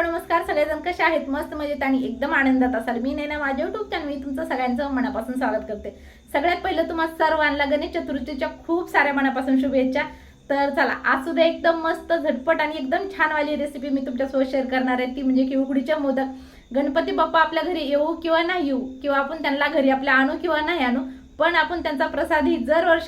Hello नमस्कार. सगळेजण कसे आहेत? मस्त मजेत आणि एकदम आनंदात असाल. मी नाही ना माझ्या युट्यूब चॅनल मी तुमचं सगळ्यांचं मनापासून स्वागत करते. सगळ्यात पहिलं तुम्हाला सर्वांना गणेश चतुर्थीच्या खूप साऱ्या मनापासून शुभेच्छा. तर चला आज सुद्धा एकदम मस्त झटपट आणि एकदम छानवाली रेसिपी मी तुमच्यासोबत शेअर करणार आहे. ती म्हणजे की उकडीच्या मोदक. गणपती बाप्पा आपल्या घरी येऊ किंवा नाही येऊ किंवा आपण त्यांना घरी आपल्या आणू किंवा नाही आणू पण आपण त्यांचा प्रसाद ही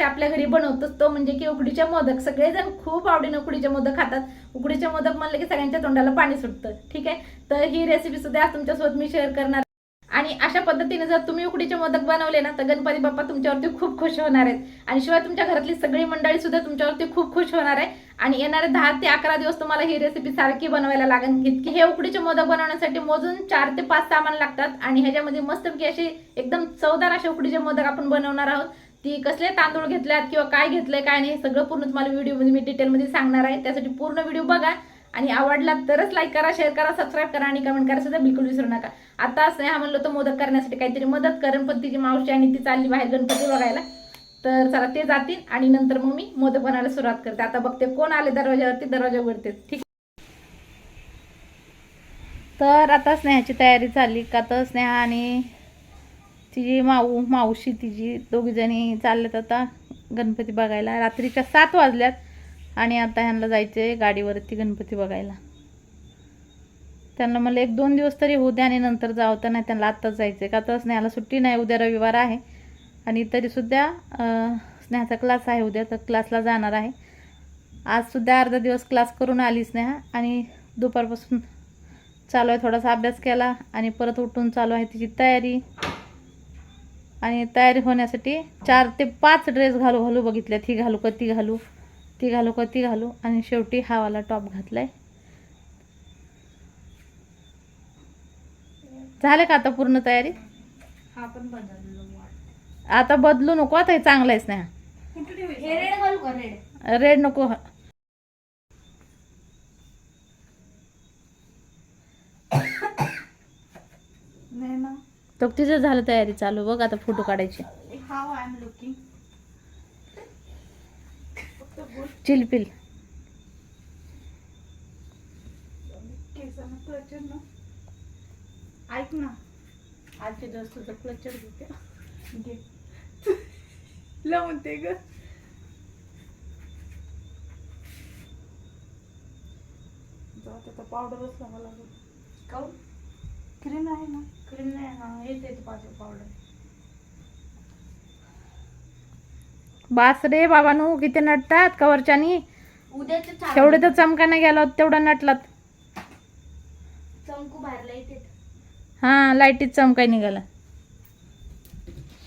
आपल्या घरी बनवतोच. तो म्हणजे की उकडीचे मोदक. सगळेजण खूप आवडीने उकडीचे मोदक खातात. उकडीचे मोदक म्हणलं की सगळ्यांच्या तोंडाला पाणी सुटतं. ठीक आहे? तर ही रेसिपी सुद्धा आज तुमच्यासोबत मी शेअर करणार. आणि अशा पद्धतीने जर तुम्ही उकडीचे मोदक बनवले ना तर गणपती बाप्पा तुमच्यावरती खूप खुश होणार आहेत. आणि शिवाय तुमच्या घरातली सगळी मंडळी सुद्धा तुमच्यावरती खूप खुश होणार आहे. आणि येणारे दहा ते अकरा दिवस तुम्हाला ही रेसिपी सारखी बनवायला लागेल. इतकी हे उकडीचे मोदक बनवण्यासाठी मोजून चार ते पाच सामान लागतात. आणि ह्याच्यामध्ये मस्तपैकी असे एकदम चवदार असे उकडीचे मोदक आपण बनवणार आहोत. ती कसले तांदूळ घेतल्यात किंवा काय घेतलंय काय नाही सगळं पूर्ण तुम्हाला व्हिडिओमध्ये मी डिटेलमध्ये सांगणार आहे. त्यासाठी पूर्ण व्हिडिओ बघा. आणि आवडला तरच लाईक करा शेअर करा सबस्क्राईब करा आणि कमेंट करा सुद्धा बिलकुल विसरू नका. आता स्नेहा म्हणलं तर मोदक करण्यासाठी काहीतरी मदत करेन पण तिची मावशी आणि ती चालली बाहेर गणपती बघायला. तर चला ते जातील आणि नंतर मग मी मोदक बनायला सुरुवात करते. आता बघते कोण आले दरवाजावरती दरवाजा उघडते ठीक तर आता स्नेहाची तयारी झाली का तर स्नेहा आणि तिची माऊ मावशी तिची दोघीजणी चालल्यात आता गणपती बघायला. रात्रीच्या सात वाजल्यात आणि आता ह्यांना जायचं आहे गाडीवरती गणपती बघायला. त्यांना मला एक दोन दिवस तरी होऊ द्या आणि नंतर जावं तर नाही त्यांना आत्ताच जायचं आहे का तर स्नेहाला सुट्टी नाही उद्या रविवार आहे. आणि तरीसुद्धा स्नेहाचा क्लास आहे उद्या तर क्लासला जाणार आहे. आजसुद्धा अर्धा दिवस क्लास करून आली स्नेहा आणि दुपारपासून चालू आहे थोडासा अभ्यास केला आणि परत उठून चालू आहे तिची तयारी. आणि तयारी होण्यासाठी चार ते पाच ड्रेस घालू घालू बघितल्यात ही घालू का ती घालू ती घालू का ती घालू. आणि शेवटी हा वाला टॉप घातलाय. झाले का आता पूर्ण तयारी? हा पण बदललो आता. बदलू नको आता हे चांगलं आहेस ना रेड घालू का रेड रेड नको. नाही ना. तो तिचं झालं तयारी चालू. बघ आता फोटो काढायचे. चिलपिल ऐक ना. आजचे दिवस तुझं क्लचर घेते ग. पावडरच लावा लागेल. क्रीम आहे ना. क्रीम नाही हा येते पाचवं पावडर बास रे बाबानू किती नटतात कवरच्यानी. उद्याचे तेवढे तर चमकाने गेला तेवढा नटलात. चमकू बाहेरला येते हा लाईटीत चमकाय निघाला.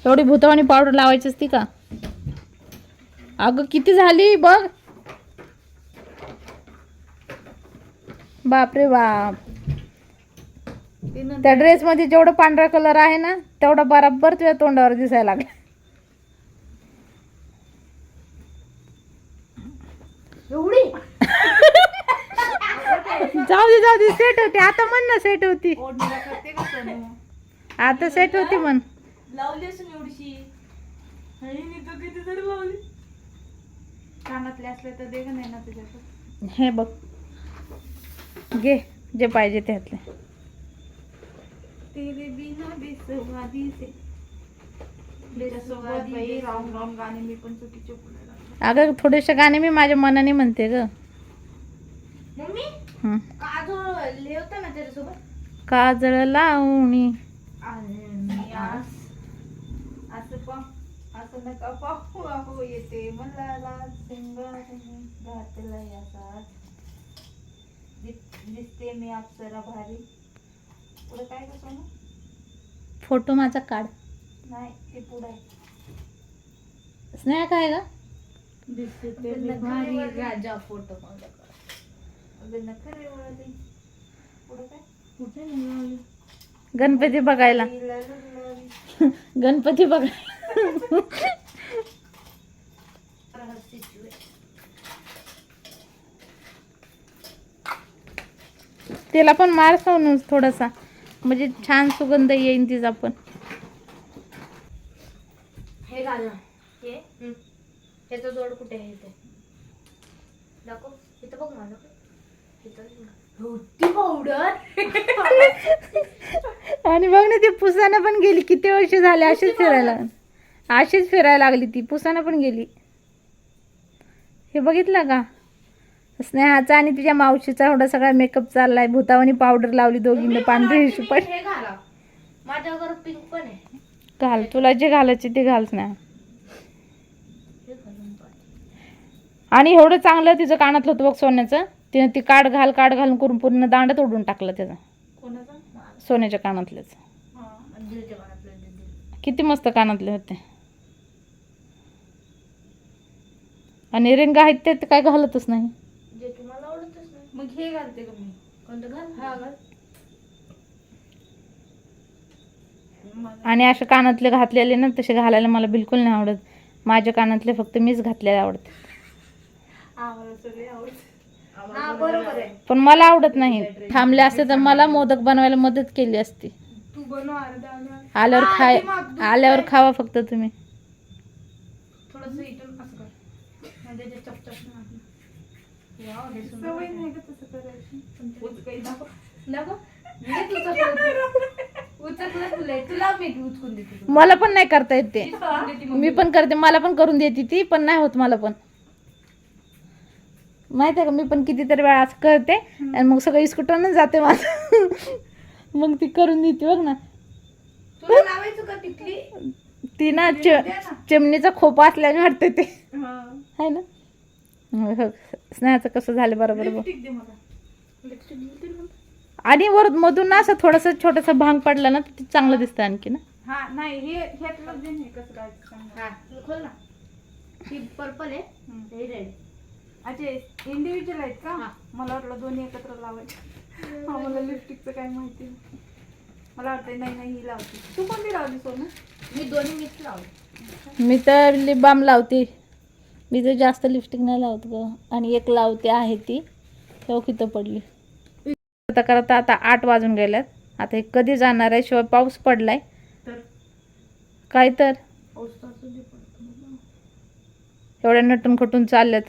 तेवढी भूतवानी पावडर लावायची असती का? अगं किती झाली बघ. बापरे बाप. त्या ड्रेस मध्ये जेवढं पांढरा कलर आहे ना तेवढा बराबर तुझ्या तोंडावर दिसायला लागला. एवढी? जाऊ दे जाऊ दे सेट होती. आता म्हण ना सेट होती. आता सेट होती म्हण. लावली असून एवढीशी. लावली. कानातले असले तर दे नाही ना तुझ्याकडे? हे बघ. घे जे पाहिजे त्यातले. तेरे बिना बेसवादी से. बेसवादी बाई राम राम गाणे मी पण चुकीचे बोलायला लागले. अगं थोडेसे गाणे मी माझ्या मनाने म्हणते ग. मम्मी हं. काजळ लिहिवतं ना त्याच्यासोबत? काजळ लावणी. आणि मी आस असं पा असं नका पाहू अहो येते मला लाज घातला दिसते मी अप्सरा भारी. पुढे काय का सोनू फोटो माझा काढ. नाही ते पुढे आहे. स्नेहा काय ग? भारी राजा फोटो माझा अगं नका रे वळली. पुढे काय? कुठे नाही गणपती बघायला. गणपती बघायला त्याला पण मार खाऊन थोडासा. म्हणजे छान सुगंध येईन तिचा पण. हे घाल ना. हे ह्याचं जोड कुठे आहे ते दाखव. इथं बघ माझं. इथं ती पावडर. आणि बघ ना ती पुसाना पण गेली. किती वर्ष झाले अशीच फिरायला. अशीच फिरायला लागली ती. पुसाना पण गेली. हे बघितलं का? स्नेहाचा आणि तिच्या मावशीचा एवढा सगळा मेकअप चाललाय. भूतावानी पावडर लावली दोघींना पांढरी हिशी पण घाला. माझ्यावर पिंक पण आहे. घाल तुला जे घालायचे ते घाल स्नेहा. आणि एवढं चांगलं तिचं कानातलं होतं बघ सोन्याचं. तिनं ती काढ घाल काढ घालून करून पूर्ण दांड तोडून टाकलं त्याचा. सोन्याच्या कानातल्याच आणि दिलच्या कानातलं दिल. किती मस्त कानातले होते. आणि रिंग आहेत ते काय घालतच नाही जे तुम्हाला आवडतच नाही मग हे घालते का मी? कोणतं घाल? हा घाल. आणि असे कानातले घातलेले ना तसे घालायला मला बिलकुल नाही आवडत. माझ्या कानातले फक्त मीच घातलेले आवडते. आम्हाला सगळे आवडते. हा बरोबर आहे. पण मला आवडत नाही. थांबले असते तर मला मोदक बनवायला मदत केली असती. आल्यावर खाय आल्यावर? खावा फक्त तुम्ही थोडंसं इथून असं कर म्हणजे ते चपचप नाही वाटणार. वाव, हे सुंदर वाटतंय. पण ते काही नको. नको? मी तुझं करते. उचकलं मला पण नाही करता येत ते. मी पण करते मला पण करून देते ती पण नाही होत मला पण. माहिती आहे का मी पण कितीतरी वेळा असं करते आणि मग सगळं इस्कुटूनच जाते माझं. मग ती करून देते बघ ना. ती ना. चिमणीचा खोपा असल्याने वाटते ते. हा. आहे ना. स्नेहाचं कसं झालं बरोबर बघ लिपस्टिक दे मला. लिपस्टिक दिली ना. आणि वर मधून ना असं थोडंसं छोटंसं भांग पडलं ना तर ते चांगलं दिसतं आणखी ना. हा नाही हे ह्यातलं दे ना, कसं काय हा. खोल ना. ही पर्पल आहे. हे रेड अच्छा इंडिव्हिज्युअल आहेत का? मला वाटलं दोन्ही एकत्र लावायचे. हा मला लिपस्टिकचं काय माहिती नाही. मला वाटतं नाही नाही ही लावते. तू कोणती लावली सोनू? मी दोन्ही मिक्स लावले. मी तर लिप बाम लावते. मी तर जास्त लिपस्टिक नाही लावत ग. आणि एक लावते आहे ती. चौकीत पडली. करता करता आता आठ वाजून गेल्यात. आता हे कधी जाणार आहे? शिवाय पाऊस पडलाय. तर? काय तर. एवढ्या नटून खटून चालल्यात.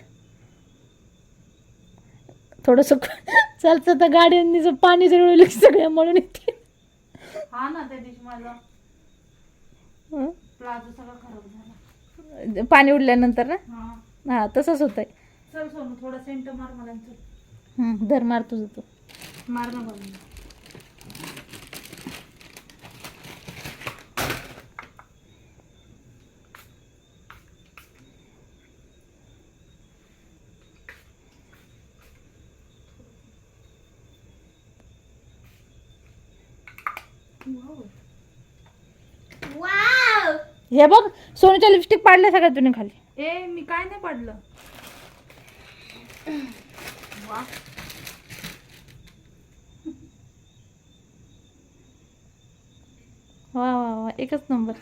थोडस चालतं तर गाड्यांनी पाणी जर उडलं की सगळ्या म्हणून येते हा ना त्या दिवशी माझा? प्लाझो सगळा खराब झाला. पाणी उडल्यानंतर ना? हा. हा तसंच होतंय. चल सोनू थोडा सेंट मार मला आणि चल. हं, धर मार तुझं तू. मार ना बनवून हे बघ सोनूच्या लिपस्टिक पाडल्या सगळ्या तुम्ही खाली. ए मी काय नाही पडलं. वा. वा वा वा एकच नंबर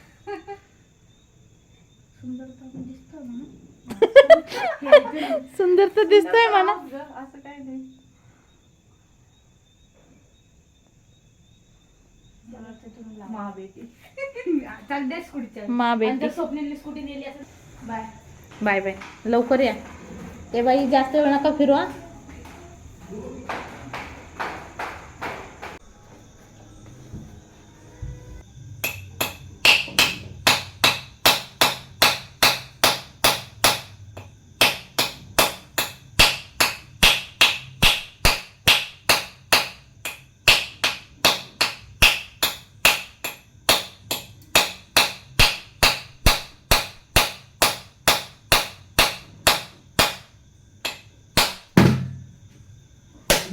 सुंदर तर दिसतोय म्हणा. असं काय नाही. मा बेटी चल दे स्कूटीच्या मा बेटी स्वप्नीलने स्कूटी नेली असेल बाय. Bye bye. लवकर या. ए बाई जास्त वेळ नका फिरवा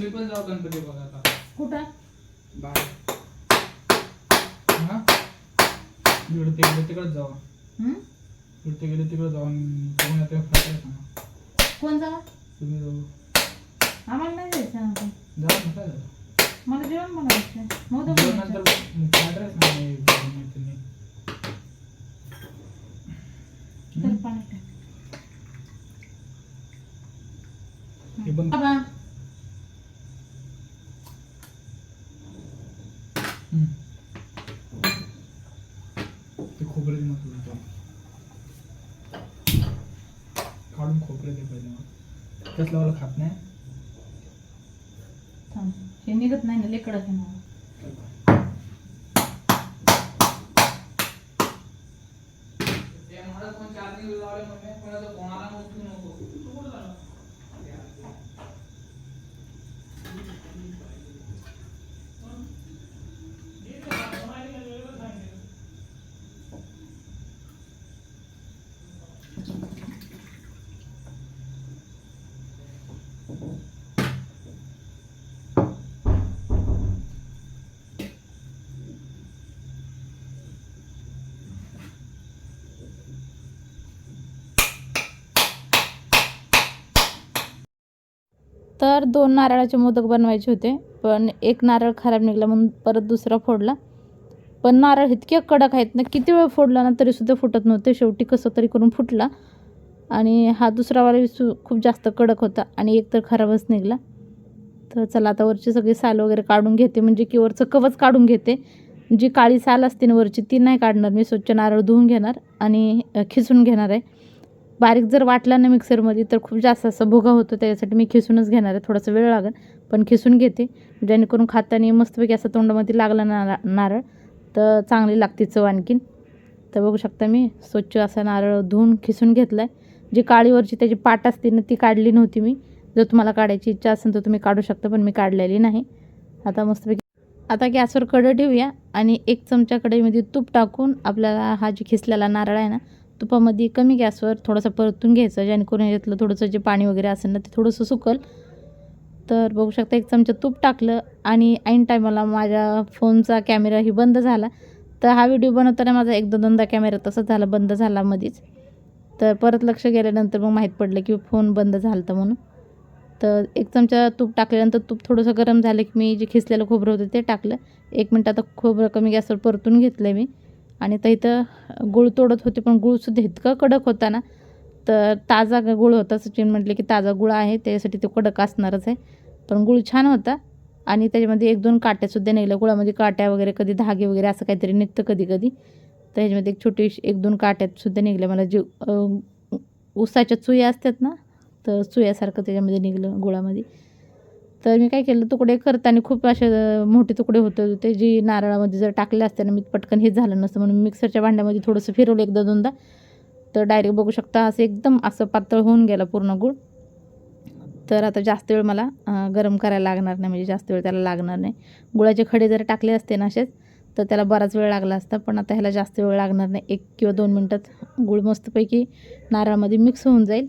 मी पण जाऊ गणपती बघायला. कुठं? बाय हा? इकडे तिकडे तिकडे जाऊ. हं? इकडे तिकडे तिकडे जाऊन बघून येतो फ्लाईट सांगा कोण जावा तुम्ही जाऊ. आम्हाला नाही जायचं आता. जा मला जेवण बनवायचं जेवणानंतर बनवायचं. सांगा पाणी टाक. हे बाबा ते खोबरे मग काढून खोबरे दे पहिले मग. तसलं वाला खात नाही. हे निघत नाही ना लेकडं आहे तर दोन नारळाचे मोदक बनवायचे होते. पण एक नारळ खराब निघाला म्हणून परत दुसरा फोडला. पण नारळ इतके कडक आहेत ना किती वेळ फोडला ना तरीसुद्धा फुटत नव्हते. शेवटी कसं तरी करून फुटला. आणि हा दुसरावाला सु खूप जास्त कडक होता आणि एक तर खराबच निघाला. तर चला आता वरची सगळी साल वगैरे काढून घेते. म्हणजे की वरचं कवच काढून घेते. जी काळी साल असते ना वरची ती नाही काढणार. मी स्वच्छ नारळ धुवून घेणार आणि खिसून घेणार आहे. बारीक जर वाटला ना मिक्सरमध्ये तर खूप जास्त असं भुगा होतो. त्याच्यासाठी मी खिसूनच घेणार आहे. थोडासा वेळ लागेल पण खिसून घेते. जेणेकरून खाताना मस्तपैकी असं तोंडामध्ये लागला ना नारळ तर चांगली लागते चव आणखीन. तर बघू शकता मी स्वच्छ असा नारळ धुवून खिसून घेतला आहे जी काळीवरची त्याची पाट असते ना ती काढली नव्हती मी. जर तुम्हाला काढायची इच्छा असेल तर तुम्ही काढू शकता पण मी काढलेली नाही. आता मस्तपैकी आता गॅसवर कढई ठेवूया आणि एक चमचा कढईमध्ये तूप टाकून आपल्याला हा जी खिसलेला नारळ आहे ना तुपामध्ये कमी गॅसवर थोडंसं परतून घ्यायचं जेणेकरून याच्यातलं थोडंसं जे पाणी वगैरे असेल ना ते थोडंसं सुकल. तर बघू शकता एक चमचा तूप टाकलं आणि ऐन टायमाला माझ्या फोनचा कॅमेराही बंद झाला. तर हा व्हिडिओ बनवताना माझा एकदा दोनदा कॅमेरा तसा झाला बंद झाला मध्येच तर परत लक्ष गेल्यानंतर मग माहीत पडलं की फोन बंद झाला होता म्हणून. तर एक चमचा तूप टाकल्यानंतर तूप थोडंसं गरम झालं की मी जे खिसलेलं खोबरं होतं ते टाकलं. एक मिनटं आता खोबरं कमी गॅसवर परतून घेतलं आहे मी. आणि तर इथं गुळ तोडत होते पण गुळसुद्धा इतकं कडक होता ना तर ताजा गुळ होता. सचिन म्हटले की ताजा गुळ आहे त्याच्यासाठी तो कडक असणारच आहे. पण गुळ छान होता. आणि त्याच्यामध्ये एक दोन काट्यासुद्धा निघल्या गुळामध्ये काट्या वगैरे कधी धागे वगैरे असं काहीतरी निघतं कधी कधी. तर ह्याच्यामध्ये एक छोटी एक दोन काट्यातसुद्धा निघल्या. मला जे अं, ऊसाच्या चुया असतात ना तर चुयासारखं त्याच्यामध्ये निघलं गुळामध्ये. तर मी काय केलं तुकडे करताना खूप असे मोठे तुकडे होते होते जी नारळामध्ये जर टाकले असते ना मी पटकन हे झालं नसतं. म्हणून मिक्सरच्या भांड्यामध्ये थोडंसं फिरवलं एकदा दोनदा. तर डायरेक्ट बघू शकता असं एकदम असं पातळ होऊन गेला पूर्ण गूळ. तर आता जास्त वेळ मला गरम करायला लागणार नाही म्हणजे जास्त वेळ त्याला लागणार नाही. गुळाचे खडे जर टाकले असते ना असेच तर त्याला बराच वेळ लागला असता. पण आता ह्याला जास्त वेळ लागणार नाही. एक किंवा दोन मिनटात गुळ मस्तपैकी नारळामध्ये मिक्स होऊन जाईल.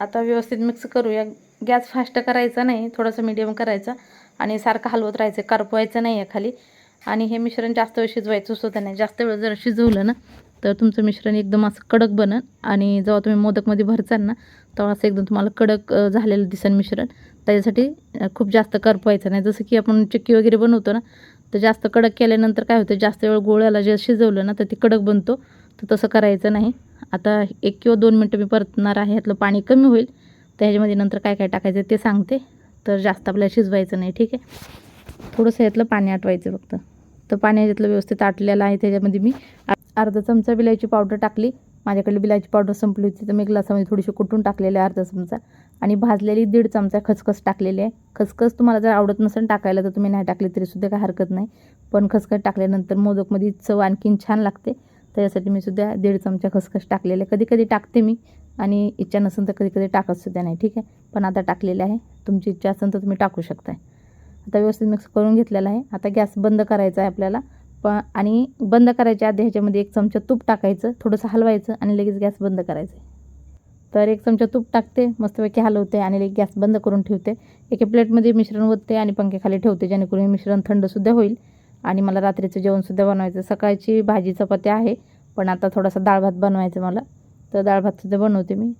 आता व्यवस्थित मिक्स करूया. गॅस फास्ट करायचा नाही थोडंसं मिडियम करायचा आणि सारखं हलवत राहायचं करपवायचं नाही आहे खाली. आणि हे मिश्रण जास्त वेळ शिजवायचं सुद्धा नाही. जास्त वेळ जर शिजवलं ना तर तुमचं मिश्रण एकदम असं कडक बनन. आणि जेव्हा तुम्ही मोदकमध्ये भरचाल ना तेव्हा असं एकदम तुम्हाला कडक झालेलं दिसन मिश्रण. त्याच्यासाठी खूप जास्त करपवायचं नाही. जसं की आपण चिक्की वगैरे बनवतो ना तर जास्त कडक केल्यानंतर काय होतं जास्त वेळ गोळ्याला जे शिजवलं ना तर ती कडक बनतो. तर तसं करायचं नाही. आता एक किंवा दोन मिनटं मी परतणार आहे यातलं पाणी कमी होईल. तर ह्याच्यामध्ये नंतर काय काय टाकायचं ते सांगते. तर जास्त आपल्याला शिजवायचं नाही ठीक आहे? थोडंसं ह्यातलं पाणी आटवायचं फक्त. तर पाणी ह्याच्यातलं व्यवस्थित आटलेलं आहे. त्याच्यामध्ये मी आ- अर्धा चमचा बिलायची पावडर टाकली. माझ्याकडे बिलायची पावडर संपली होती तर मी ग्लासामध्ये थोडीशी कुटून टाकलेली आहे अर्धा चमचा. आणि भाजलेली दीड चमचा खसखस टाकलेली आहे. खसखस तुम्हाला जर आवडत नसेल टाकायला तर तुम्ही नाही टाकली तरीसुद्धा काही हरकत नाही. पण खसखस टाकल्यानंतर मोदकमध्ये चव आणखीन छान लागते. त्याच्यासाठी मी सुद्धा दीड चमचा खसखस टाकलेले कधी कधी टाकते मी आणि इच्छा नसेल तर कधी कधी टाकत सुद्धा नाही. ठीक आहे? पण आता टाकलेलं आहे. तुमची इच्छा असेल तर तुम्ही टाकू शकताय. आता व्यवस्थित मिक्स करून घेतलेला आहे. आता गॅस बंद करायचा आहे आपल्याला. प आणि बंद करायच्या आधी ह्याच्यामध्ये एक चमचा तूप टाकायचं थोडंसं हलवायचं आणि लगेच गॅस बंद करायचं. तर एक चमचा तूप टाकते मस्तपैकी हलवते आणि लगेच गॅस बंद करून ठेवते. एका प्लेटमध्ये मिश्रण ओतते आणि पंख्याखाली ठेवते जेणेकरून हे मिश्रण थंडसुद्धा होईल. आणि मला रात्रीचं जेवणसुद्धा बनवायचं. सकाळची भाजी चपाती आहे पण आता थोडासा डाळ भात बनवायचं मला. तर डाळ भातसुद्धा बनवते मी.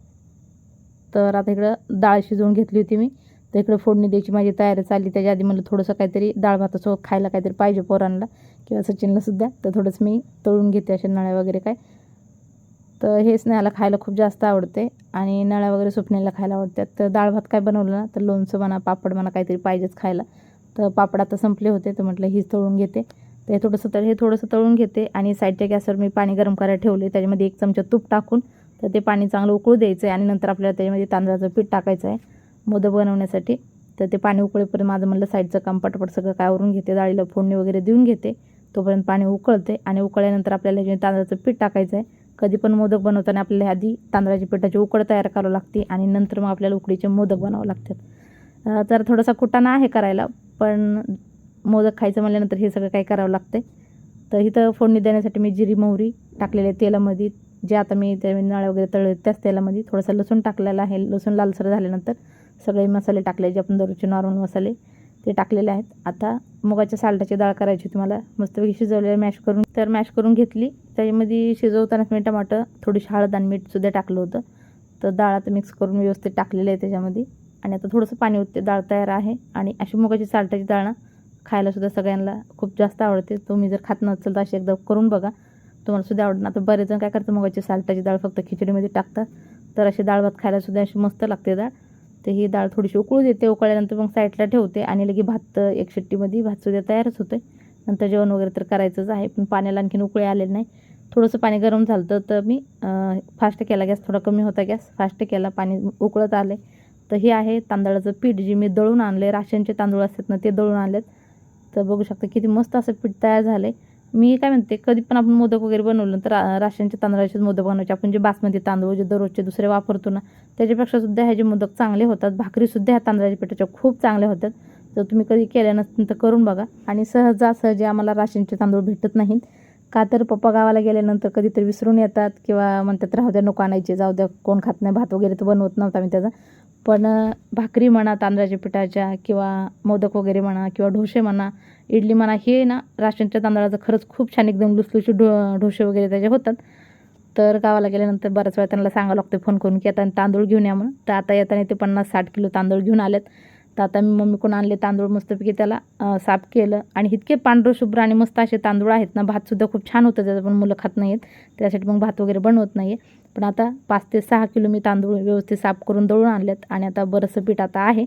तर आता इकडं डाळ शिजवून घेतली होती मी. तर इकडं फोडणी द्यायची माझी तयारी चालली. त्याच्या आधी म्हणलं थोडंसं काहीतरी डाळ भातासोबत खायला काहीतरी पाहिजे पोरांना किंवा सचिनला सुद्धा. तर थोडंसं मी तळून घेते असे नळ्या वगैरे काय. तर हे स्नेहाला खायला खूप जास्त आवडते आणि नळ्या वगैरे सुपणीला खायला आवडतात. तर डाळ भात काय बनवलं ना तर लोणचं म्हणा पापड म्हणा काहीतरी पाहिजेच खायला. तर पापड आता संपले होते तर म्हटलं हीच तळून घेते. तर हे थोडंसं तर हे थोडंसं तळून घेते आणि साईडच्या गॅसवर मी पाणी गरम करायला ठेवले त्याच्यामध्ये एक चमचा तूप टाकून तर ते पाणी चांगलं उकळू द्यायचं आहे आणि नंतर आपल्याला त्याच्यामध्ये तांदळाचं पीठ टाकायचं आहे. मोदक बनवण्यासाठी. तर ते पाणी उकळेपर्यंत माझं म्हणलं साईडचं काम पटपट सगळं काय आवरून घेते. डाळीला फोडणी वगैरे देऊन घेते. तोपर्यंत पाणी उकळते आणि उकळल्यानंतर आपल्याला जे तांदळाचं पीठ टाकायचं आहे कधी पण मोदक बनवताना आपल्याला आधी तांदळाच्या पिठाची उकड तयार करावं लागते आणि नंतर मग आपल्याला उकडीचे मोदक बनावं लागतात. तर थोडासा कुटाणा आहे करायला पण मोदक खायचं म्हणल्यानंतर हे सगळं काय करावं लागतं तर इथं फोडणी देण्यासाठी मी जिरी मोहरी टाकलेल्या तेलामध्ये. जे आता मी ते नळ वगैरे तळले त्याच तेलामध्ये थोडंसं लसूण टाकलेलं आहे. लसूण लालसर झाल्यानंतर सगळे मसाले टाकले जे आपण दररोजचे नॉर्मल मसाले ते टाकलेले आहेत. आता मुगाच्या साल्टाची डाळ करायची तुम्हाला मस्तपैकी शिजवलेलं मॅश करून तर मॅश करून घेतली. त्याच्यामध्ये शिजवतानाच मी टमाटर थोडीशी हळद आणि मीठसुद्धा टाकलं होतं. तर डाळ आता मिक्स करून व्यवस्थित टाकलेलं आहे त्याच्यामध्ये. आणि आता थोडंसं पाणी उठते डाळ तयार आहे. आणि अशी मुगाची साल्टाची डाळ ना खायलासुद्धा सगळ्यांना खूप जास्त आवडते. तुम्ही जर खात नसेल तर अशी एकदा करून बघा. तुम्हाला सुद्धा आवडणार आता बरेच जण काय करतात मुगाची सालटाची डाळ फक्त खिचडीमध्ये टाकतात. तर अशी डाळ भात खायला सुद्धा अशी मस्त लागते डाळ. तर ही डाळ थोडीशी उकळू देते उकळल्यानंतर मग साईडला ठेवते आणि लगे भात एक शिट्टीमध्ये भातसुद्धा तयारच होते नंतर जेवण वगैरे तर करायचंच आहे पण पाण्याला आणखीन उकळे आलेले नाही. थोडंसं पाणी गरम झालं तर- तर मी फास्ट केला गॅस थोडा कमी होता गॅस फास्ट केला पाणी उकळत आले. तर हे आहे तांदळाचं पीठ जे मी दळून आणले राशनचे तांदूळ असतात ना ते दळून आणलेत. तर बघू शकता किती मस्त असं पीठ तयार झालं आहे मी काय म्हणते कधी पण आपण मोदक वगैरे बनवलं तर राशनचे तांदळाचेच मोदक बनवायचे. आपण जे बासमती तांदूळ जे दररोजचे दुसरे वापरतो ना त्याच्यापेक्षा सुद्धा ह्याचे मोदक चांगले होतात भाकरीसुद्धा ह्या तांदळाच्या पिठाच्या खूप चांगल्या होतात. जर तुम्ही कधी केल्या नसतील तर करून बघा. आणि सहजासहजी आम्हाला राशनचे तांदूळ भेटत नाहीत. का तर पप्पा गावाला गेल्यानंतर कधीतरी विसरून येतात किंवा म्हणतात राहू द्या नको आणायचे जाऊ द्या कोण खात नाही भात वगैरे तर बनवत नव्हता मी त्याचा. पण भाकरी म्हणा तांदळाच्या पिठाच्या किंवा मोदक वगैरे म्हणा किंवा ढोसे म्हणा इडली म्हणा हे ना राशनच्या तांदळाचं खरंच खूप छान एकदम लुसलुशी ढो ढोसे वगैरे त्याचे होतात. तर गावाला गेल्यानंतर बऱ्याच वेळा त्यांना सांगावं लागतं फोन करून की आता तांदूळ घेऊन या म्हणून. तर आता येताना ते पन्नास साठ किलो तांदूळ घेऊन आलेत. तर आता मी मम्मीकडून आणले तांदूळ मस्तपैकी त्याला साफ केलं. आणि इतके पांढरं शुभ्र आणि मस्त असे तांदूळ आहेत ना भातसुद्धा खूप छान होतं. त्याचं पण मुलं खात नाहीत त्यासाठी मग भात वगैरे बनवत नाही आहे पण आता पाच ते सहा किलो मी तांदूळ व्यवस्थित साफ करून दळून आणलेत. आणि आता बरंचसं पीठ आता आहे.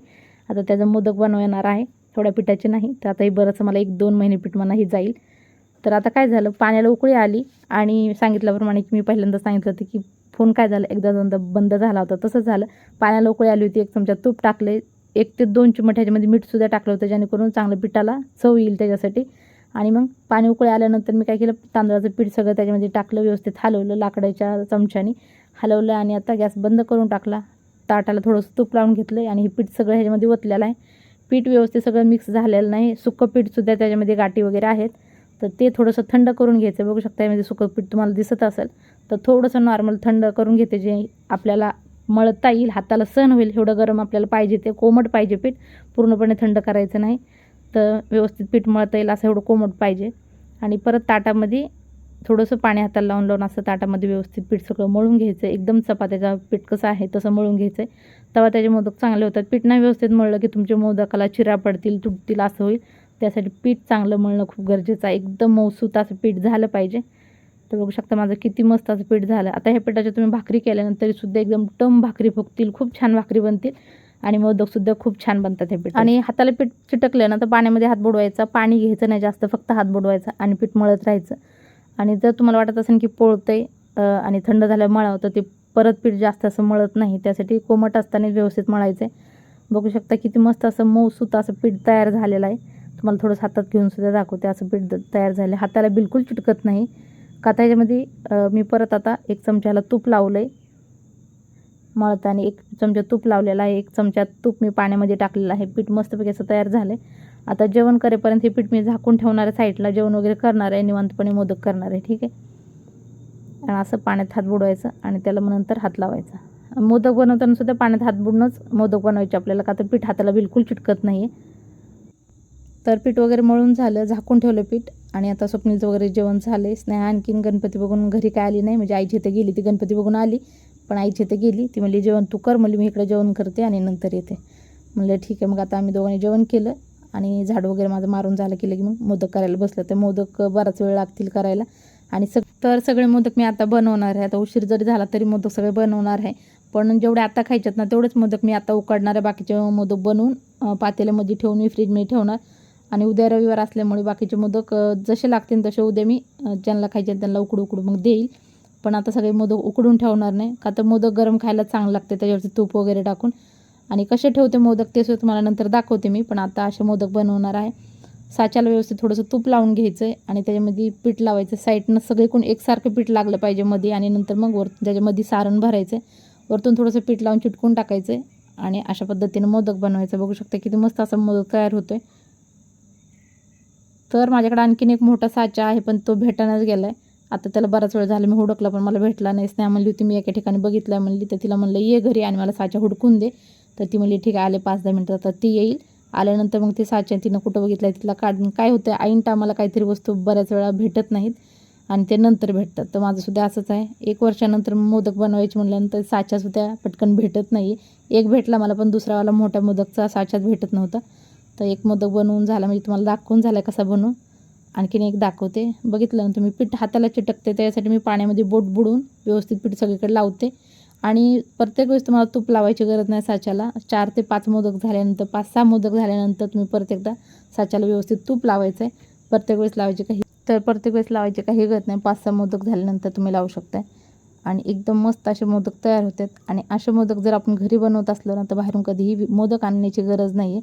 आता त्याचं मोदक बनवणार आहे. थोड्या पिठाचे नाही. तर आता हे मला एक दोन महिने पीठ मला हे जाईल. तर आता काय झालं? पाण्याला उकळी आली आणि सांगितल्याप्रमाणे की मी पहिल्यांदा सांगितलं होतं की फोन काय झालं? एकदा दोनदा बंद झाला होता. तसंच झालं. पाण्याला उकळी आली होती. एक चमचा तूप टाकले. एक ते दोन चिमट ह्याच्यामध्ये मीठसुद्धा टाकलं होतं जेणेकरून चांगलं पिठाला चव येईल त्याच्यासाठी. आणि मग पाणी उकळी आल्यानंतर मी काय केलं? तांदळाचं पीठ सगळं त्याच्यामध्ये टाकलं व्यवस्थित हलवलं लाकडाच्या चमच्याने. हलवलं आणि आता गॅस बंद करून टाकला. ताटाला थोडंसं तूप लावून घेतलं आणि हे पीठ सगळं ह्याच्यामध्ये ओतलेलं आहे. पीठ व्यवस्थित सगळं मिक्स झालेलं नाही. सुकं पीठसुद्धा त्याच्यामध्ये गाठी वगैरे आहेत. तर ते थोडंसं थंड करून घ्यायचं. बघू शकता यामध्ये सुकं पीठ तुम्हाला दिसत असेल. तर थोडंसं नॉर्मल थंड करून घेते जे आपल्याला मळता येईल हाताला सण होईल एवढं गरम आपल्याला पाहिजे ते कोमट पाहिजे पीठ. पूर्णपणे थंड करायचं नाही. तर व्यवस्थित पीठ मळता येईल असं एवढं कोमट पाहिजे. आणि परत ताटामध्ये थोडंसं पाणी हाताला लावून लावून असं ताटामध्ये व्यवस्थित पीठ सगळं मळून घ्यायचं. एकदम चपात्याचं पीठ कसं आहे तसं मळून घ्यायचं आहे तेव्हा त्याचे मोदक चांगले होतात. पीठ नाही व्यवस्थित मळलं की तुमच्या मोदकाला चिरा पडतील तुटतील असं होईल. त्यासाठी पीठ चांगलं मळणं खूप गरजेचं आहे. एकदम मौसूत असं पीठ झालं पाहिजे. तर बघू शकता माझं किती मस्त असं पीठ झालं. आता ह्या पिठाच्या तुम्ही भाकरी केल्यानंतर सुद्धा एकदम टम भाकरी फुगतील खूप छान भाकरी बनतील. आणि मोदकसुद्धा खूप छान बनतात हे पीठ आणि हाताला पीठ चिटकलं ना तर पाण्यामध्ये हात बुडवायचा. पाणी घ्यायचं नाही जास्त फक्त हात बुडवायचा आणि पीठ मळत राहायचं. आणि जर तुम्हाला वाटत असेल की पोळतं आहे आणि थंड झाल्यावर मळावं तर ते परत पीठ जास्त असं मळत नाही. त्यासाठी कोमट असताना व्यवस्थित मळायचं आहे बघू शकता किती मस्त असं मऊसूत असं पीठ तयार झालेलं आहे. तुम्हाला थोडंसं हातात घेऊन सुद्धा दाखवते. असं पीठ तयार झालं आहे. हाताला बिलकुल चिटकत नाही. का त्याच्यामध्ये मी परत आता एक चमच्याला तूप लावलं आहे मळताना एक चमचा तूप लावलेला आहे. एक चमचा तूप मी पाण्यामध्ये टाकलेलं आहे. पीठ मस्तपैकी असं तयार झालं आहे आता जेवण करेपर्यंत हे पीठ मी झाकून ठेवणार आहे साईडला जेवण वगैरे करणार आहे निवांतपणे मोदक करणार आहे ठीक आहे? आणि असं पाण्यात हात बुडवायचं आणि त्याला मग नंतर हात लावायचा. मोदक बनवताना सुद्धा पाण्यात हात बुडूनच मोदक बनवायचे आपल्याला का तर पीठ हाताला बिलकुल चिटकत नाही आहे तर पीठ वगैरे मळून झालं झाकून ठेवलं पीठ आणि आता स्वप्नीचं वगैरे जेवण झालं आहे स्नेहा आणखीन गणपती बघून घरी काय आली नाही म्हणजे आईची इथं गेली ती गणपती बघून आली पण आईची इथं गेली. ती म्हणली जेवण तू कर म्हणली मी इकडे जेवण करते आणि नंतर येते. म्हणलं ठीक आहे. मग आता आम्ही दोघांनी जेवण केलं. आणि झाड वगैरे माझं मारून झालं की लगे मग मोदक करायला बसलं. तर मोदक बराच वेळ लागतील करायला. आणि सग तर सगळे मोदक मी आता बनवणार आहे. आता उशीर जरी झाला तरी मोदक सगळे बनवणार आहे. पण जेवढे आता खायच्यात ना तेवढेच मोदक मी आता उकडणार आहे. बाकीचे मोदक बनवून पातेल्यामध्ये ठेवून मी फ्रीजमध्ये ठेवणार. आणि उद्या रविवार असल्यामुळे बाकीचे मोदक जसे लागतील तसे उद्या मी ज्यांना खायचे त्यांना उकडू उकडू मग देईल. पण आता सगळे मोदक उकडून ठेवणार नाही. का तर मोदक गरम खायला चांगलं लागते त्याच्यावरती तूप वगैरे टाकून. आणि कसे ठेवते मोदक ते सुद्धा तुम्हाला नंतर दाखवते मी पण आता असे मोदक बनवणार आहे. साच्याला व्यवस्थित थोडंसं तूप लावून घ्यायचं आहे आणि त्याच्यामध्ये पीठ लावायचं. साईडनं सगळीकडून एकसारखं पीठ लागलं पाहिजे मध्ये आणि नंतर मग वर त्याच्यामध्ये सारण भरायचं आहे वरतून थोडंसं पीठ लावून चिटकून टाकायचं आहे आणि अशा पद्धतीनं मोदक बनवायचं. बघू शकता किती मस्त असा मोदक तयार होतो आहे तर माझ्याकडे आणखीन एक मोठा साचा आहे पण तो भेटायलाच गेला आहे आता त्याला बराच वेळ झाला मी हुडकला पण मला भेटला नाही. स्नेहा म्हणली होती मी एका ठिकाणी बघितलं म्हणली तर तिला म्हणलं ये घरी आणि मला साचा हुडकून दे. तर ती म्हणली ठीक आहे आले पाच दहा मिनटं तर ती येईल. आल्यानंतर मग ते साच्या तिनं कुठं बघितलं तिला काढून काय होतं ऐन टायमाला काहीतरी वस्तू बऱ्याच वेळा भेटत नाहीत आणि ते नंतर भेटतात. तर माझं सुद्धा असंच आहे. एक वर्षानंतर मोदक बनवायचे म्हटल्यानंतर साचा सुद्धा पटकन भेटत नाही. एक भेटला मला पण दुसरावाला मोठ्या मोदकचा साच्यात भेटत नव्हता. तर एक मोदक बनवून झाला म्हणजे तुम्हाला दाखवून झाला कसा बनवून आणखीन एक दाखवते. बघितलं ना तुम्ही पीठ हाताला चिटकते त्यासाठी मी पाण्यामध्ये बोट बुडून व्यवस्थित पीठ सगळीकडे लावते. आणि प्रत्येक वेळेस तुम्हाला तूप लावायची गरज नाही साच्याला. चार ते पाच मोदक झाल्यानंतर पाच सहा मोदक झाल्यानंतर तुम्ही परत एकदा साच्याला व्यवस्थित तूप लावायचं आहे प्रत्येक वेळेस लावायची काही तर प्रत्येक वेळेस लावायची काही गरज नाही. पाच सहा मोदक झाल्यानंतर तुम्ही लावू शकताय. आणि एकदम मस्त असे मोदक तयार होतात. आणि असे मोदक जर आपण घरी बनवत असलो ना तर बाहेरून कधीही मोदक आणण्याची गरज नाही आहे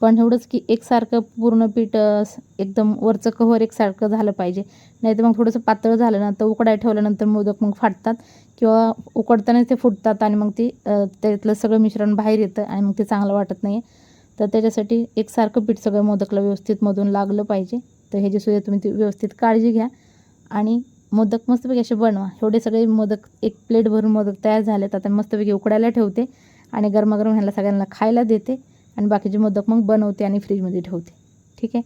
पण एवढंच की एकसारखं पूर्ण पीठ एकदम वरचं कव्हर एकसारखं झालं पाहिजे. नाही तर मग थोडंसं पातळ झालं ना तर उकडाय ठेवल्यानंतर मोदक मग फाटतात किंवा उकडतानाच ते फुटतात आणि मग ती त्यातलं सगळं मिश्रण बाहेर येतं आणि मग ते चांगलं वाटत नाही तर त्याच्यासाठी एकसारखं पीठ सगळं मोदकला व्यवस्थित मधून लागलं पाहिजे. तर ह्याची सुद्धा तुम्ही ती व्यवस्थित काळजी घ्या आणि मोदक मस्तपैकी असे बनवा. एवढे सगळे मोदक एक प्लेट भरून मोदक तयार झालेत. आता मस्तपैकी उकडायला ठेवते आणि गरमागरम ह्याला सगळ्यांना खायला देते. आणि बाकीचे मोदक मग बनवते आणि फ्रीजमध्ये ठेवते. ठीक आहे?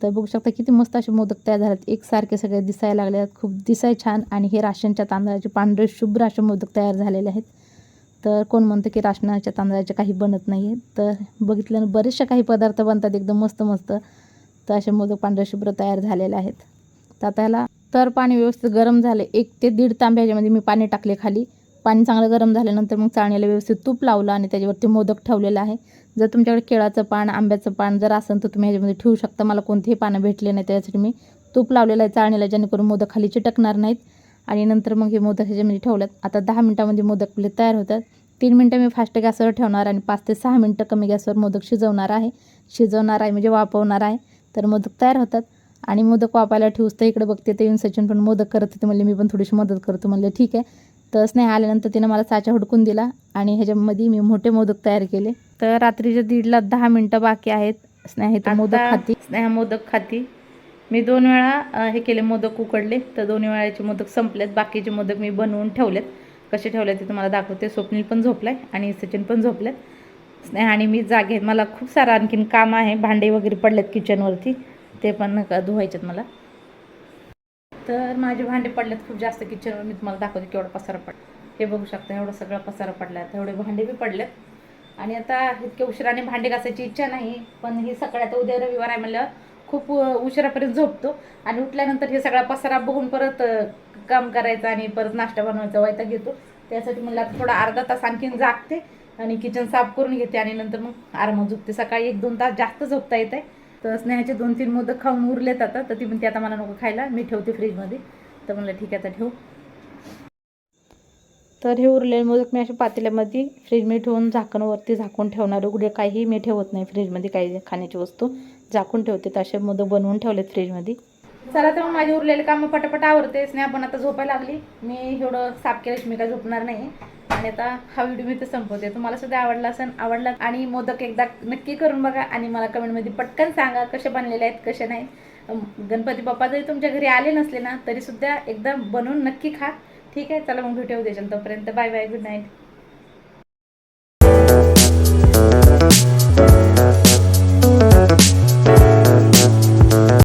तर बघू शकता किती मस्त असे मोदक तयार झालेत. एकसारखे सगळे दिसायला लागले आहेत. खूप दिसाय छान. आणि हे राशनच्या तांदळाचे पांढरे शुभ्र असे मोदक तयार झालेले आहेत. तर कोण म्हणतं की राशनाच्या तांदळाचे काही बनत नाही आहेत तर बघितल्यानं बरेचसे काही पदार्थ बनतात. एकदम मस्त मस्त. तर असे मोदक पांढरे शुभ्र तयार झालेले आहेत. तर आता ह्याला तर पाणी व्यवस्थित गरम झाले. एक ते दीड तांब्याच्यामध्ये मी पाणी टाकले खाली. पाणी चांगलं गरम झाल्यानंतर मग चाळण्याला व्यवस्थित तूप लावलं आणि त्याच्यावरती मोदक ठेवलेलं आहे. जर तुमच्याकडे केळाचं पान आंब्याचं पान जर असेल तर तुम्ही ह्याच्यामध्ये ठेवू शकता. मला कोणतेही पानं भेटले नाही त्याच्यासाठी मी तूप लावलेलं आहे चाळणीला जेणेकरून मोदक खाली चिटकणार नाहीत. आणि नंतर मग हे मोदक ह्याच्यामध्ये ठेवल्यात आता दहा मिनटामध्ये मोदक आपले तयार होतात. तीन मिनटं मी फास्ट गॅसवर ठेवणार आणि पाच ते सहा मिनटं कमी गॅसवर मोदक शिजवणार आहे. शिजवणार आहे म्हणजे वापवणार आहे. तर मोदक तयार होतात. आणि मोदक वापायला ठेवूस तर इकडे बघते ते येऊन सचिन पण मोदक करत होते म्हणले मी पण थोडीशी मदत करतो म्हणलं ठीक आहे. तर स्नेहा आल्यानंतर तिनं मला साचा हुडकून दिला आणि ह्याच्यामध्ये मी मोठे मोदक तयार केले. तर रात्रीच्या दीडला दहा मिनटं बाकी आहेत. स्नेहा इथं मोदक खाती. स्नेहा मोदक खाती. मी दोन वेळा हे केले मोदक उकडले. तर दोन वेळाचे मोदक संपलेत. बाकीचे मोदक मी बनवून ठेवलेत. कसे ठेवले ते तुम्हाला दाखवते. स्वप्नील पण झोपलाय आणि सचिन पण झोपलेत. स्नेहा आणि मी जागे. मला खूप सारं आणखीन काम आहे. भांडे वगैरे पडलेत किचनवरती ते पण धुवायचेत मला. तर माझे भांडे पडलेत खूप जास्त किचनवर मी तुम्हाला दाखवते केवढा पसारा पड हे बघू शकता एवढं सगळं पसारा पडला तेवढे एवढे भांडे बी पडलेत. आणि आता इतक्या उशिराने भांडे घासायची इच्छा नाही पण हे सकाळी उद्या रविवार आहे म्हणलं खूप उशिरापर्यंत झोपतो. आणि उठल्यानंतर हे सगळा पसारा बघून परत काम करायचं आणि परत नाश्ता बनवायचा वायता घेतो त्यासाठी म्हणलं आता थोडा अर्धा तास आणखीन जागते आणि किचन साफ करून घेते आणि नंतर मग आरामात झोपते. सकाळी एक दोन तास जास्त झोपता येत आहे तर स्नेहाचे दोन तीन मोदक खाऊन उरलेत आता. तर ती म्हणते आता मला नको खायला मी ठेवते फ्रीजमध्ये तर म्हणलं ठीक आहे आता ठेवू. तर हे उरलेले मोदक मी अशा पातेल्यामध्ये फ्रीजमध्ये ठेवून झाकणवरती झाकून ठेवणार उघडे काही मी ठेवत नाही फ्रीजमध्ये काही खाण्याची वस्तू झाकून ठेवते. तर असे मोदक बनवून ठेवलेत फ्रीजमध्ये चला तर मग माझे उरलेले कामं पटापट आवडते स्नेहा पण आता झोपायला लागली. मी एवढं साफ केल्याशी मी काय झोपणार नाही. आणि आता हा व्हिडिओ मी तर संपवते. तुम्हाला सुद्धा आवडला असेल आवडला. आणि मोदक एकदा नक्की करून बघा आणि मला कमेंटमध्ये पटकन सांगा कसे बनलेले आहेत कसे नाही गणपती बाप्पा जरी तुमच्या घरी आले नसले ना तरी सुद्धा एकदा बनवून नक्की खा. ठीक आहे? चला मग भेटू उद्याच्या तोपर्यंत बाय बाय गुड नाईट